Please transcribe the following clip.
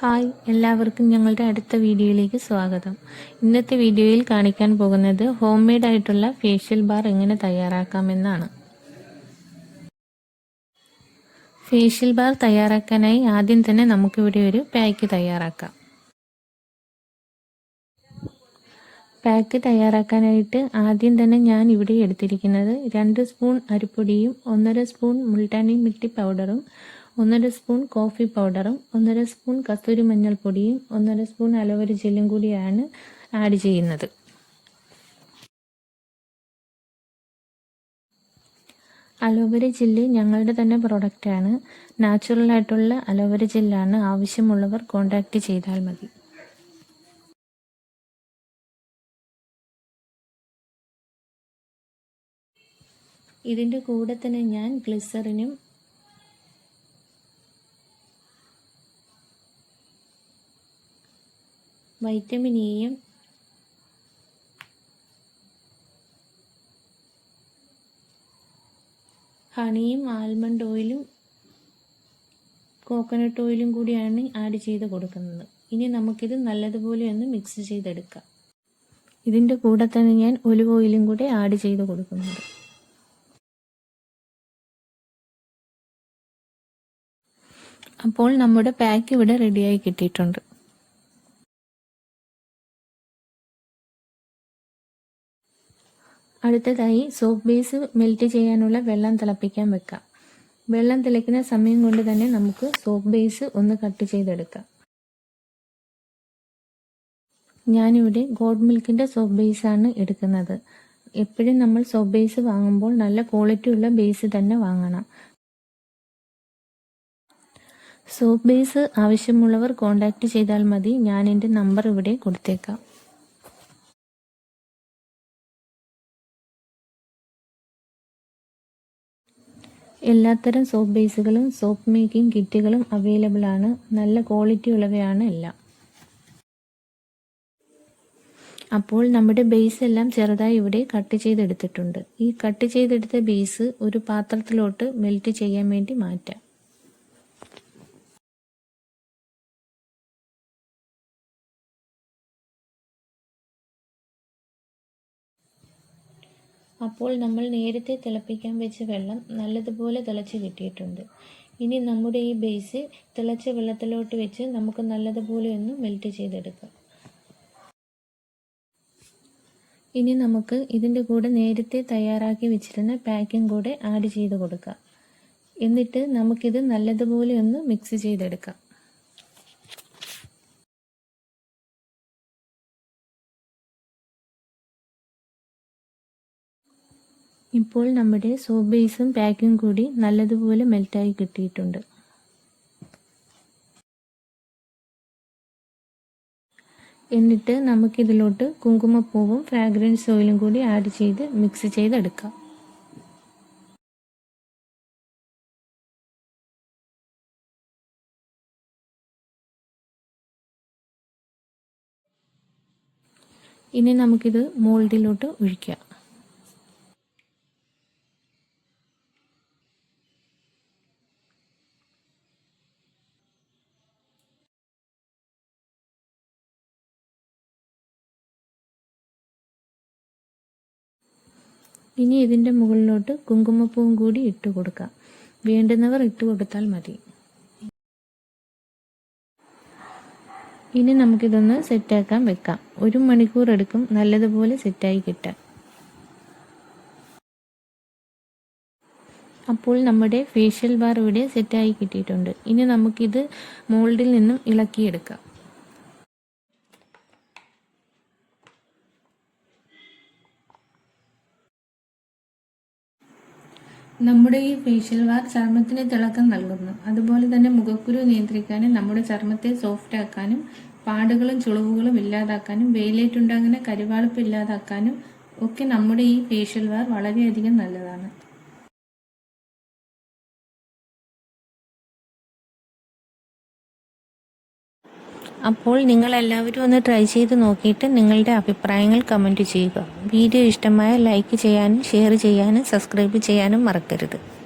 Hi എല്ലാവർക്കും ഞങ്ങളുടെ അടുത്ത വീഡിയോയിലേക്ക് സ്വാഗതം. ഇന്നത്തെ വീഡിയോയിൽ കാണിക്കാൻ പോകുന്നത് ഹോം മെയ്ഡ് ആയിട്ടുള്ള ഫേഷ്യൽ ബാർ എങ്ങനെ തയ്യാറാക്കാമെന്നാണ്. ഫേഷ്യൽ ബാർ തയ്യാറാക്കാനായി ആദ്യം തന്നെ നമുക്കിവിടെ ഒരു പാക്ക് തയ്യാറാക്കാം. പാക്ക് തയ്യാറാക്കാനായിട്ട് ആദ്യം തന്നെ ഞാൻ ഇവിടെ എടുത്തിരിക്കുന്നത് രണ്ട് സ്പൂൺ അരിപ്പൊടിയും ഒന്നര സ്പൂൺ മുൾട്ടാനി മിട്ടി പൗഡറും ഒന്നര സ്പൂൺ കോഫി പൗഡറും ഒന്നര സ്പൂൺ കസ്തൂരി മഞ്ഞൾപ്പൊടിയും ഒന്നര സ്പൂൺ അലോവര ജെല്ലും കൂടിയാണ് ആഡ് ചെയ്യുന്നത്. അലോവര ജെല്ല് ഞങ്ങളുടെ തന്നെ പ്രൊഡക്റ്റാണ് നാച്ചുറൽ ആയിട്ടുള്ള അലോവര ജെല്ലാണ് ആവശ്യമുള്ളവർ കോൺടാക്റ്റ് ചെയ്താൽ മതി. ഇതിന്റെ കൂടെ തന്നെ ഞാൻ ഗ്ലിസറിനും വൈറ്റമിൻ ഇയും ഹണിയും ആൽമണ്ട് ഓയിലും കോക്കനട്ട് ഓയിലും കൂടിയാണ് ആഡ് ചെയ്ത് കൊടുക്കുന്നത്. ഇനി നമുക്കിത് നല്ലതുപോലെ ഒന്ന് മിക്സ് ചെയ്തെടുക്കാം. ഇതിന്റെ കൂടെ തന്നെ ഞാൻ ഒലിവ് ഓയിലും കൂടി ആഡ് ചെയ്ത് കൊടുക്കുന്നുണ്ട്. അപ്പോൾ നമ്മുടെ പാക്ക് ഇവിടെ റെഡിയായി കിട്ടിയിട്ടുണ്ട്. അടുത്തതായി സോപ്പ് ബേസ് മെൽറ്റ് ചെയ്യാനുള്ള വെള്ളം തിളപ്പിക്കാൻ വെക്കാം. വെള്ളം തിളയ്ക്കുന്ന സമയം കൊണ്ട് തന്നെ നമുക്ക് സോപ്പ് ബേസ് ഒന്ന് കട്ട് ചെയ്തെടുക്കാം. ഞാനിവിടെ ഗോഡ് മിൽക്കിന്റെ സോപ്പ് ബേസ് ആണ് എടുക്കുന്നത്. എപ്പോഴും നമ്മൾ സോപ്പ് ബേസ് വാങ്ങുമ്പോൾ നല്ല ക്വാളിറ്റി ഉള്ള ബേസ് തന്നെ വാങ്ങണം. സോപ്പ് ബേസ് ആവശ്യമുള്ളവർ കോൺടാക്റ്റ് ചെയ്താൽ മതി. ഞാൻ എന്റെ നമ്പർ ഇവിടെ കൊടുത്തേക്കാം. എല്ലാത്തരം സോപ്പ് ബേസുകളും സോപ്പ് മേക്കിംഗ് കിറ്റുകളും അവൈലബിൾ ആണ്. നല്ല ക്വാളിറ്റി ഉള്ളവയാണ് എല്ലാം. അപ്പോൾ നമ്മുടെ ബേസ് എല്ലാം ചെറുതായി ഇവിടെ കട്ട് ചെയ്തെടുത്തിട്ടുണ്ട്. ഈ കട്ട് ചെയ്തെടുത്ത ബേസ് ഒരു പാത്രത്തിലോട്ട് മെൽറ്റ് ചെയ്യാൻ വേണ്ടി മാറ്റാം. അപ്പോൾ നമ്മൾ നേരത്തെ തിളപ്പിക്കാൻ വെച്ച വെള്ളം നല്ലതുപോലെ തിളച്ച് കിട്ടിയിട്ടുണ്ട്. ഇനി നമ്മുടെ ഈ ബേസ് തിളച്ച വെള്ളത്തിലോട്ട് വെച്ച് നമുക്ക് നല്ലതുപോലെ ഒന്ന് മെൽറ്റ് ചെയ്തെടുക്കാം. ഇനി നമുക്ക് ഇതിന്റെ കൂടെ നേരത്തെ തയ്യാറാക്കി വെച്ചിരുന്ന പാക്കിംഗ് കൂടെ ആഡ് ചെയ്ത് കൊടുക്കാം. എന്നിട്ട് നമുക്കിത് നല്ലതുപോലെ ഒന്ന് മിക്സ് ചെയ്തെടുക്കാം. ഇപ്പോൾ നമ്മുടെ സോപ്പ് ബേസും പാക്കും കൂടി നല്ലതുപോലെ മെൽറ്റായി കിട്ടിയിട്ടുണ്ട്. എന്നിട്ട് നമുക്കിതിലോട്ട് കുങ്കുമപ്പൂവും ഫ്രാഗ്രൻസ് ഓയിലും കൂടി ആഡ് ചെയ്ത് മിക്സ് ചെയ്തെടുക്കാം. ഇനി നമുക്കിത് മോൾഡിലോട്ട് ഒഴിക്കാം. ഇനി ഇതിന്റെ മുകളിലോട്ട് കുങ്കുമപ്പൂവും കൂടി ഇട്ട് കൊടുക്കാം. വേണ്ടുന്നവർ ഇട്ട് കൊടുത്താൽ മതി. ഇനി നമുക്കിതൊന്ന് സെറ്റാക്കാൻ വെക്കാം. ഒരു മണിക്കൂർ എടുക്കും. നല്ലതുപോലെ സെറ്റായി കിട്ടാൻ. അപ്പോൾ നമ്മുടെ ഫേഷ്യൽ ബാർ ഇവിടെ സെറ്റായി കിട്ടിയിട്ടുണ്ട്. ഇനി നമുക്കിത് മോൾഡിൽ നിന്നും ഇളക്കിയെടുക്കാം. നമ്മുടെ ഈ ഫേഷ്യൽ വാർ ചർമ്മത്തിന് തിളക്കം നൽകുന്നു. അതുപോലെ തന്നെ മുഖക്കുരു നിയന്ത്രിക്കാനും നമ്മുടെ ചർമ്മത്തെ സോഫ്റ്റ് ആക്കാനും പാടുകളും ചുളിവുകളും ഇല്ലാതാക്കാനും വെയിലേറ്റുണ്ടാകുന്ന കരിവാളിപ്പ് ഇല്ലാതാക്കാനും ഒക്കെ നമ്മുടെ ഈ ഫേഷ്യൽ വാർ വളരെയധികം നല്ലതാണ്. അപ്പോൾ നിങ്ങൾ എല്ലാവരും ഒന്ന് ട്രൈ ചെയ്ത് നോക്കിയിട്ട് നിങ്ങളുടെ അഭിപ്രായങ്ങൾ കമന്റ് ചെയ്യുക. വീഡിയോ ഇഷ്ടമായ ലൈക്ക് ചെയ്യാനും ഷെയർ ചെയ്യാനും സബ്സ്ക്രൈബ് ചെയ്യാനും മറക്കരുത്.